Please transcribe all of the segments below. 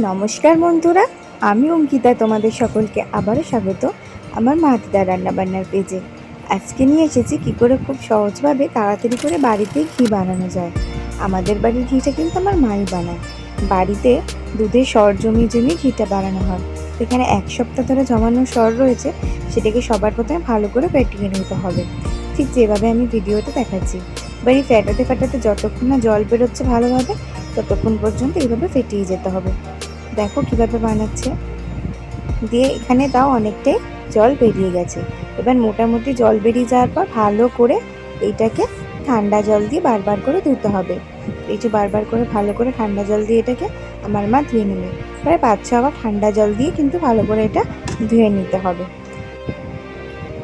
নমস্কার বন্ধুরা, আমি অঙ্কিতা, তোমাদের সকলকে আবারও স্বাগত আমার মাতিদা রান্নাবান্নার পেজে। আজকে নিয়ে এসেছি কী করে খুব সহজভাবে তাড়াতাড়ি করে বাড়িতে ঘি বানানো যায়। আমাদের বাড়ির ঘিটা কিন্তু আমার মাই বানায়। বাড়িতে দুধের সর জমিয়ে জমিয়ে ঘিটা বানানো হয়। এখানে এক সপ্তাহ ধরে জমানো সর রয়েছে, সেটাকে সবার প্রথমে ভালো করে ফেটিয়ে নিতে হবে। ঠিক যেভাবে আমি ভিডিওতে দেখাচ্ছি। এই ফেটাতে ফেটাতে যতক্ষণ না জল বেরোচ্ছে ভালোভাবে ততক্ষণ পর্যন্ত এইভাবে ফেটিয়ে যেতে হবে। দেখো কীভাবে বানাচ্ছে। দিয়ে এখানে তাও অনেকটাই জল বেরিয়ে গেছে। এবার মোটামুটি জল বেরিয়ে যাওয়ার পর ভালো করে এইটাকে ঠান্ডা জল দিয়ে বারবার করে ধুতে হবে। এই যে বারবার করে ভালো করে ঠান্ডা জল দিয়ে এটাকে আমার মা ধুয়ে নেবে। প্রায় পাঁচ ছ আবার ঠান্ডা জল দিয়ে কিন্তু ভালো করে এটা ধুয়ে নিতে হবে।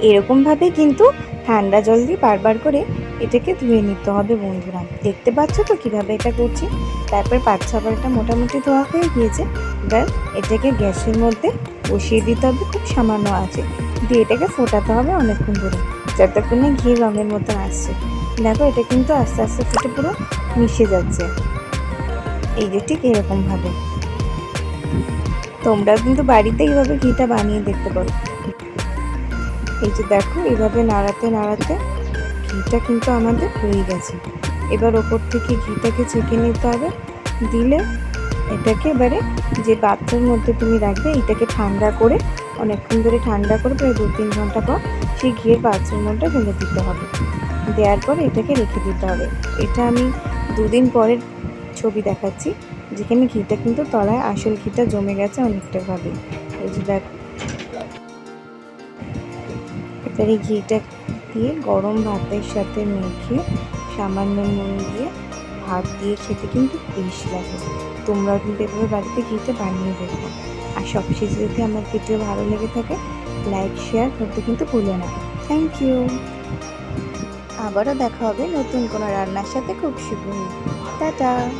এরকমভাবে কিন্তু ঠান্ডা জল দিয়ে বারবার করে এটাকে ধুয়ে নিতে হবে বন্ধুরা। দেখতে পাচ্ছ তো কীভাবে এটা করছি? তারপর পাঁচ ছবার এটা মোটামুটি ধোয়া হয়ে গিয়েছে। এবার এটাকে গ্যাসের মধ্যে বসিয়ে দিতে হবে, খুব সামান্য আছে। দিয়ে এটাকে ফোটাতে হবে অনেকক্ষণ ধরে, যতক্ষণ না ঘি রঙের মতন আসছে। দেখো এটা কিন্তু আস্তে আস্তে ফুটে পুরো মিশে যাচ্ছে। এই যে ঠিক এরকমভাবে। তোমরাও কিন্তু বাড়িতে এইভাবে ঘিটা বানিয়ে দেখতে পারো। এই যে দেখো এইভাবে নাড়াতে নাড়াতে ঘিটা কিন্তু আমাদের হয়ে গেছে। এবার ওপর থেকে ঘিটাকে ছেঁকে নিতে হবে। দিলে এটাকে এবারে যে পাত্রের মধ্যে তুমি রাখবে, এটাকে ঠান্ডা করে, অনেকক্ষণ ধরে ঠান্ডা করে প্রায় দু তিন ঘণ্টা পর সেই ঘিয়ের পাত্রের মধ্যে ফেলে দিতে হবে। দেওয়ার পর এটাকে রেখে দিতে হবে। এটা আমি দুদিন পরের ছবি দেখাচ্ছি, যেখানে ঘিটা কিন্তু তলায় আসল ঘিটা জমে গেছে অনেকটা ভাবে। এই যে দেখো এবার এই ঘিটা দিয়ে গরম ভাতের সাথে মেখে সামান্য নুন দিয়ে ভাত দিয়ে খেতে কিন্তু বেশ লাগে। তোমরাও কিন্তু এভাবে বাড়িতে ঘিটা বানিয়ে দেখো। আর সবশেষে যদি আমার ভিডিও ভালো লেগে থাকে, লাইক, শেয়ার করতে কিন্তু ভুলো না। Thank you. আবারও দেখা হবে নতুন কোনো রান্নার সাথে খুব শীঘ্রই। টাটা।